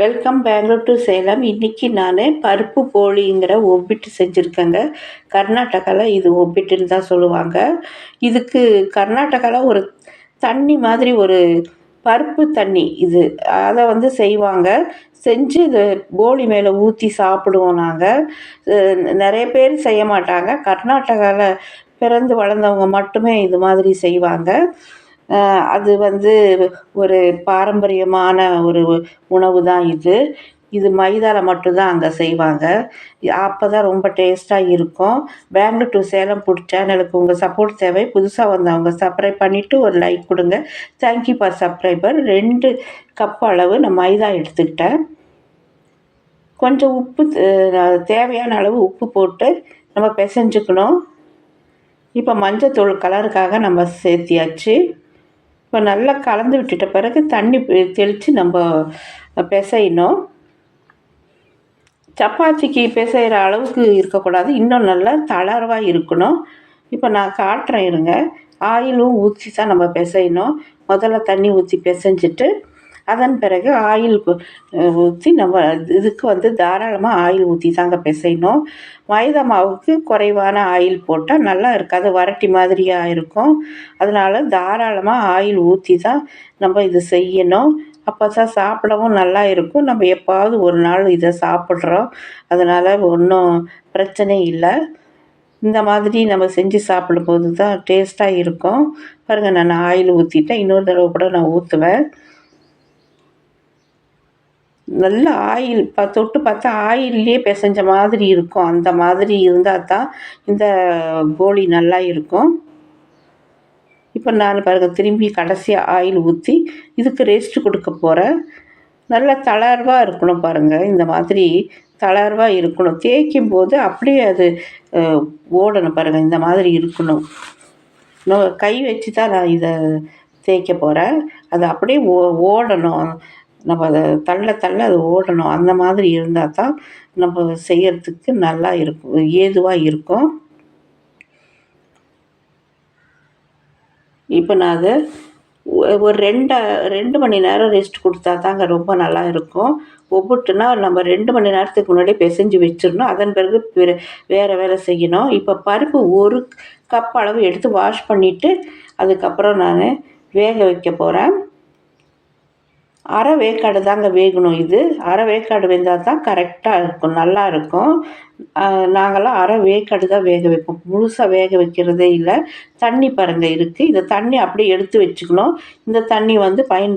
Welcome Bangalore to Salem இன்றைக்கி நான் பருப்பு போலிங்கிற ஒப்பிட்டு செஞ்சுருக்கேங்க. கர்நாடகாவில் இது ஒப்பிட்டுன்னு தான் சொல்லுவாங்க. இதுக்கு கர்நாடகாவில் ஒரு தண்ணி மாதிரி ஒரு பருப்பு தண்ணி இது. அதை வந்து செய்வாங்க. செஞ்சு இது கோழி மேலே ஊற்றி சாப்பிடுவோம் நாங்கள் நிறைய பேர் செய்ய மாட்டாங்க. கர்நாடகாவில் பிறந்து வளர்ந்தவங்க மட்டுமே இது மாதிரி செய்வாங்க. அது வந்து ஒரு பாரம்பரியமான ஒரு உணவு தான் இது. இது மைதாவில் மட்டும்தான் அங்கே செய்வாங்க. அப்போ தான் ரொம்ப டேஸ்ட்டாக இருக்கும். பெங்களூர் டு சேலம் ஃபுட் சேனலுக்கு உங்கள் சப்போர்ட் தேவை. புதுசாக வந்தவங்க சப்ஸ்கிரைப் பண்ணிவிட்டு ஒரு லைக் கொடுங்க. தேங்க்யூ ஃபார் சப்ஸ்கிரைபர் ரெண்டு கப் அளவு நான் மைதா எடுத்துக்கிட்டேன். கொஞ்சம் உப்பு தேவையான அளவு உப்பு போட்டு நம்ம பிசைஞ்சுக்கணும். இப்போ மஞ்சத்தூள் கலருக்காக நம்ம சேர்த்தியாச்சு. இப்போ நல்லா கலந்து விட்டுட்ட பிறகு தண்ணி தெளித்து நம்ம பிசையணும். சப்பாத்திக்கு பிசைகிற அளவுக்கு இருக்கக்கூடாது. இன்னும் நல்லா தளர்வாக இருக்கணும். இப்போ நான் காட்டுறேன் இருங்க. ஆயிலும் ஊற்றி தான் நம்ம பிசையணும். முதல்ல தண்ணி ஊற்றி பிசைஞ்சிட்டு அதன் பிறகு ஆயில் ஊற்றி நம்ம இதுக்கு வந்து தாராளமாக ஆயில் ஊற்றி தாங்க பிசையணும். மைதா மாவுக்கு குறைவான ஆயில் போட்டால் நல்லா இருக்காது வரட்டி மாதிரியாக இருக்கும். அதனால் தாராளமாக ஆயில் ஊற்றி தான் நம்ம இது செய்யணும். அப்போ தான் சாப்பிடவும் நல்லா இருக்கும். நம்ம எப்பாவது ஒரு நாள் இதை சாப்பிட்றோம். அதனால் ஒன்றும் பிரச்சனை இல்லை. இந்த மாதிரி நம்ம செஞ்சு சாப்பிடும்போது தான் டேஸ்ட்டாக இருக்கும். பாருங்கள் நான் ஆயில் ஊற்றிட்டேன் இன்னொரு தடவை கூட நான் ஊற்றுவேன் நல்ல ஆயில் ப தொட்டு பார்த்தா ஆயில்லே பிசைஞ்ச மாதிரி இருக்கும். அந்த மாதிரி இருந்தால் தான் இந்த போலி நல்லா இருக்கும். இப்போ நான் பாருங்கள் திரும்பி கடைசியாக ஆயில் ஊற்றி இதுக்கு ரெஸ்ட்டு கொடுக்க போகிறேன் நல்ல தளர்வாக இருக்கணும் பாருங்கள் இந்த மாதிரி தளர்வாக இருக்கணும். தேய்க்கும் போது அப்படியே அது ஓடணும் பாருங்கள் இந்த மாதிரி இருக்கணும். கை வச்சு தான் நான் இதை தேய்க்க போகிறேன் அது அப்படியே ஓ ஓடணும். நம்ம அதை தள்ள தள்ள அது ஓடணும். அந்த மாதிரி இருந்தால் தான் நம்ம செய்கிறதுக்கு நல்லா இருக்கும் ஏதுவாக இருக்கும். இப்போ நான் அதை ஒரு ரெண்டு ரெண்டு மணி நேரம் ரெஸ்ட் கொடுத்தா தாங்க ரொம்ப நல்லா இருக்கும். ஒவ்வொட்டுனா நம்ம ரெண்டு மணி நேரத்துக்கு முன்னாடியே பிசைஞ்சு வச்சிடணும். அதன் பிறகு வேறு வேறு வேலை செய்யணும். இப்போ பருப்பு ஒரு கப் அளவு எடுத்து வாஷ் பண்ணிவிட்டு அதுக்கப்புறம் நான் வேக வைக்க போகிறேன் அரை வேக்காடு தாங்க வேகணும் இது. அரை வேக்காடு வெந்தால் தான் கரெக்டாக இருக்கும் நல்லா இருக்கும். நாங்களாம் அரை வேக்காடு தான் வேக வைப்போம். முழுசாக வேக வைக்கிறதே இல்லை. தண்ணி பாருங்கள் இருக்குது இந்த தண்ணி அப்படியே எடுத்து வச்சுக்கணும். இந்த தண்ணி வந்து பயன்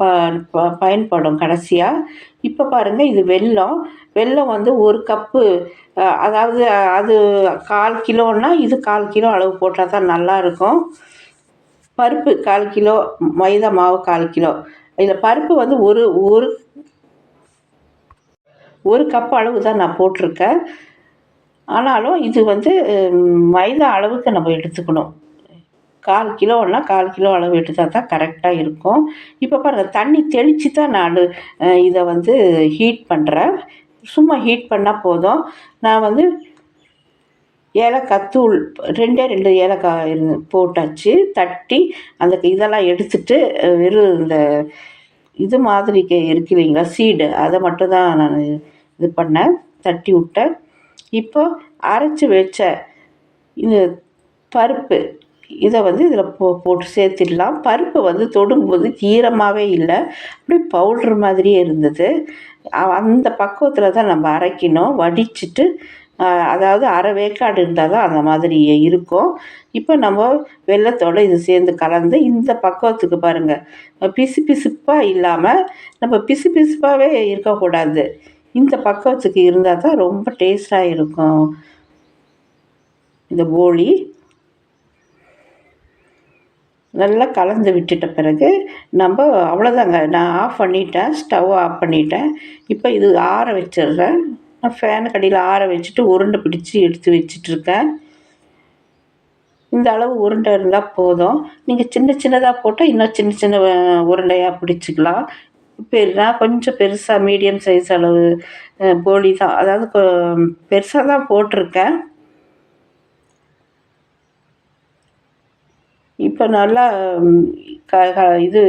ப பயன்படும் கடைசியாக இப்போ பாருங்கள் இது வெல்லம். வெல்லம் வந்து ஒரு கப்பு அதாவது அது கால் கிலோன்னா இது கால் கிலோ அளவு போட்டால் தான் நல்லாயிருக்கும் பருப்பு கால் கிலோ மைதா மாவு கால் கிலோ. இதில் பருப்பு வந்து ஒரு ஒரு ஒரு கப் அளவு தான் நான் போட்டிருக்கேன். ஆனாலும் இது வந்து மைதா அளவுக்கு நம்ம எடுத்துக்கணும். கால் கிலோன்னா கால் கிலோ அளவு எடுத்தால் தான் கரெக்டாக இருக்கும். இப்போ பாருங்கள் தண்ணி தெளித்து தான் நான் இதை வந்து ஹீட் பண்ணுறேன் சும்மா ஹீட் பண்ணால் போதும். நான் வந்து ஏலக்காய் தூள் ரெண்டே ரெண்டு ஏலக்காய் போட்டாச்சு தட்டி அந்த இதெல்லாம் எடுத்துட்டு வெறும் இந்த இது மாதிரி இருக்கு இல்லைங்களா சீடு. அதை மட்டும் தான் நான் இது பண்ணேன் தட்டி விட்டேன். இப்போ அரைச்சி வச்ச இந்த பருப்பு இதை வந்து இதில் போ போட்டு சேர்த்துடலாம். பருப்பு வந்து தொடும்போது ஈரமாகவே இல்லை அப்படியே பவுடர் மாதிரியே இருந்தது. அந்த பக்குவத்தில் தான் நம்ம அரைக்கணும். வடிச்சிட்டு அதாவது அரை வேக்காடு இருந்தால் தான் அந்த மாதிரி இருக்கும். இப்போ நம்ம வெள்ளத்தோடு இது சேர்ந்து கலந்து இந்த பக்குவத்துக்கு பாருங்கள் பிசு பிசுப்பாக இல்லாமல் நம்ம பிசு பிசுப்பாகவே இருக்கக்கூடாது. இந்த பக்குவத்துக்கு இருந்தால் தான் ரொம்ப டேஸ்ட்டாக இருக்கும். இந்த போலி நல்லா கலந்து விட்டுட்ட பிறகு நம்ம அவ்வளோதாங்க நான் ஆஃப் பண்ணிட்டேன் ஸ்டவ் ஆஃப் பண்ணிட்டேன். இப்போ இது ஆற வச்சிடுறேன். நான் ஃபேனு கடியில் ஆற வச்சுட்டு உருண்டை பிடிச்சி எடுத்து வச்சிட்ருக்கேன் இந்த அளவு உருண்டை இருந்தால் போதும். நீங்கள் சின்ன சின்னதாக போட்டால் இன்னும் சின்ன சின்ன உருண்டையாக பிடிச்சிக்கலாம். இப்போ நான் கொஞ்சம் பெருசாக மீடியம் சைஸ் அளவு போலி தான். அதாவது பெருசாக தான் போட்டிருக்கேன். இப்போ நல்லா க இது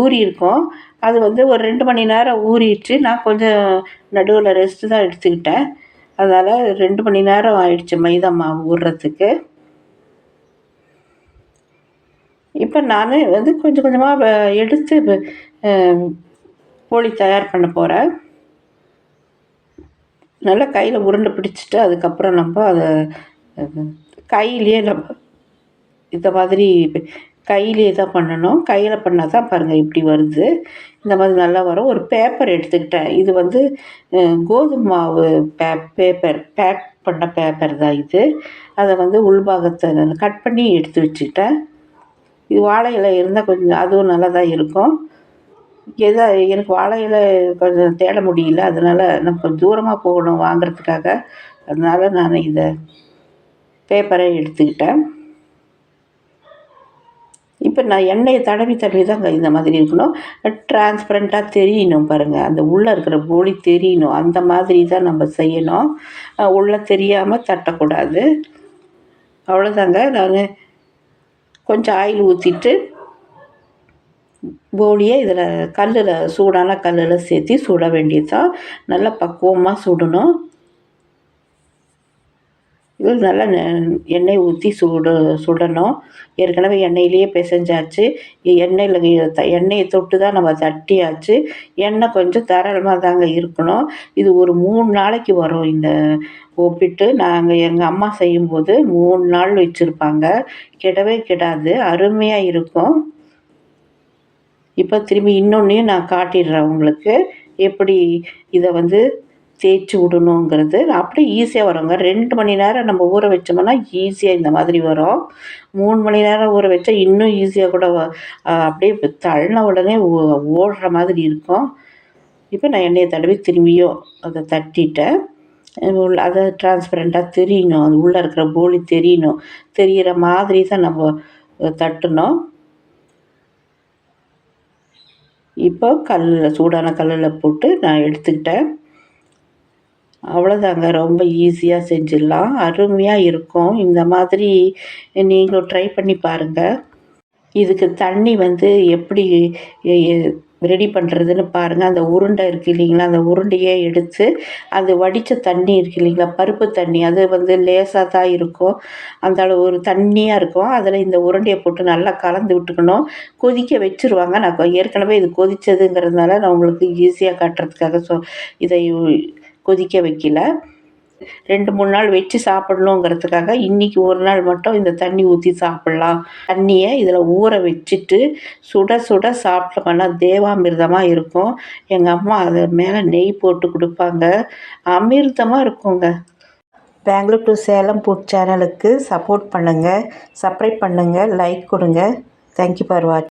ஊறி இருக்கும் அது வந்து ஒரு ரெண்டு மணி நேரம் ஊறிடுச்சு நான் கொஞ்சம் நடுவில் ரெஸ்ட்டு தான் எடுத்துக்கிட்டேன். அதனால் ரெண்டு மணி நேரம் ஆயிடுச்சு மைதா மாவு ஊறுறதுக்கு இப்போ நான் வந்து கொஞ்சம் கொஞ்சமாக எடுத்து கோழி தயார் பண்ண போகிறேன் நல்லா கையில் உருண்டை பிடிச்சிட்டு அதுக்கப்புறம் நம்ம அதை கையிலேயே நம்ம இந்த மாதிரி கையிலேயே தான் பண்ணணும். கையில் பண்ணால் தான் பாருங்கள் இப்படி வருது. இந்த மாதிரி நல்லா வரும். ஒரு பேப்பர் எடுத்துக்கிட்டேன். இது வந்து கோதுமை மாவு பே பேப்பர் பேக் பண்ண பேப்பர் தான் இது. அதை வந்து உள்பாகத்தை கட் பண்ணி எடுத்து வச்சுக்கிட்டேன். இது வாழை இலை இருந்தால் கொஞ்சம் அதுவும் நல்லா தான் இருக்கும். எதா எனக்கு வாழை இலை கொஞ்சம் தேட முடியல. அதனால் நான் கொஞ்சம் தூரமாக போகணும் வாங்குறதுக்காக. அதனால் நான் இதை பேப்பரை எடுத்துக்கிட்டேன். இப்போ நான் எண்ணெயை தடவி தடவி தான் இந்த மாதிரி இருக்கணும். டிரான்ஸ்பரண்ட்டாக தெரியணும் பாருங்கள் அந்த உள்ளே இருக்கிற போலி தெரியணும். அந்த மாதிரி தான் நம்ம செய்யணும். உள்ளே தெரியாமல் தட்டக்கூடாது. அவ்வளோதாங்க நான் கொஞ்சம் ஆயில் ஊற்றிட்டு போலியை இதில் கல்லில் சூடான கல்லில் சேர்த்தி சுட வேண்டியது தான் நல்லா பக்குவமாக சுடணும். இது நல்லா எண்ணெய் ஊற்றி சுடு சுடணும். ஏற்கனவே எண்ணெயிலேயே பிசைஞ்சாச்சு. எண்ணெயில் எண்ணெயை தொட்டு தான் நம்ம தட்டியாச்சு. எண்ணெய் கொஞ்சம் தாராளமாக தாங்க இருக்கணும். இது ஒரு மூணு நாளைக்கு வரும் இந்த ஒப்பிட்டு. நாங்கள் எங்கள் அம்மா செய்யும்போது மூணு நாள் வச்சுருப்பாங்க. கெடவே கெடாது. அருமையாக இருக்கும். இப்போ திரும்பி இன்னொன்றையும் நான் காட்டிடுறேன் உங்களுக்கு. எப்படி இதை வந்து தேய்ச்சி விடணுங்கிறது. அப்படியே ஈஸியாக வருங்க. ரெண்டு மணி நேரம் நம்ம ஊற வச்சோம்னா ஈஸியாக இந்த மாதிரி வரும். மூணு மணி நேரம் ஊற வச்சா இன்னும் ஈஸியாக கூட அப்படியே தள்ளின உடனே ஓடுற மாதிரி இருக்கும். இப்போ நான் எண்ணெயை தடவி திரும்பியும் அதை தட்டிட்டேன். அதை டிரான்ஸ்பரண்ட்டாக தெரியணும். அது உள்ளே இருக்கிற போலி தெரியணும். தெரிகிற மாதிரி தான் நம்ம தட்டணும். இப்போ கல்லில் சூடான கல்லில் போட்டு நான் எடுத்துக்கிட்டேன். அவ்வளோதாங்க ரொம்ப ஈஸியாக செஞ்சிடலாம். அருமையாக இருக்கும். இந்த மாதிரி நீங்களும் ட்ரை பண்ணி பாருங்கள் இதுக்கு தண்ணி வந்து எப்படி ரெடி பண்ணுறதுன்னு பாருங்கள் அந்த உருண்டை இருக்குது இல்லைங்களா? அந்த உருண்டையே எடுத்து அந்த வடித்த தண்ணி இருக்குது இல்லைங்களா? பருப்பு தண்ணி. அது வந்து லேசாக தான் இருக்கும். அந்த ஒரு தண்ணியாக இருக்கும். அதில் இந்த உருண்டையை போட்டு நல்லா கலந்து விட்டுக்கணும். கொதிக்க வச்சுருவாங்க. நான் ஏற்கனவே இது கொதித்ததுங்கிறதுனால நான் உங்களுக்கு ஈஸியாக காட்டுறதுக்காக சொ இதை கொதிக்க வைக்கல. ரெண்டு மூணு நாள் வச்சு சாப்பிட்ணுங்கிறதுக்காக இன்றைக்கி ஒரு நாள் மட்டும் இந்த தண்ணி ஊற்றி சாப்பிட்லாம். தண்ணியை இதில் ஊற வச்சுட்டு சுட சுட சாப்பிட்டோம்னா தேவாமிர்தமாக இருக்கும். எங்கள் அம்மா அது மேலே நெய் போட்டு கொடுப்பாங்க. அமிர்தமாக இருக்குங்க. பெங்களூர் டு சேலம் ஃபுட் சேனலுக்கு சப்போர்ட் பண்ணுங்கள் சப்ரைப் பண்ணுங்கள் லைக் கொடுங்க. Thank you for watch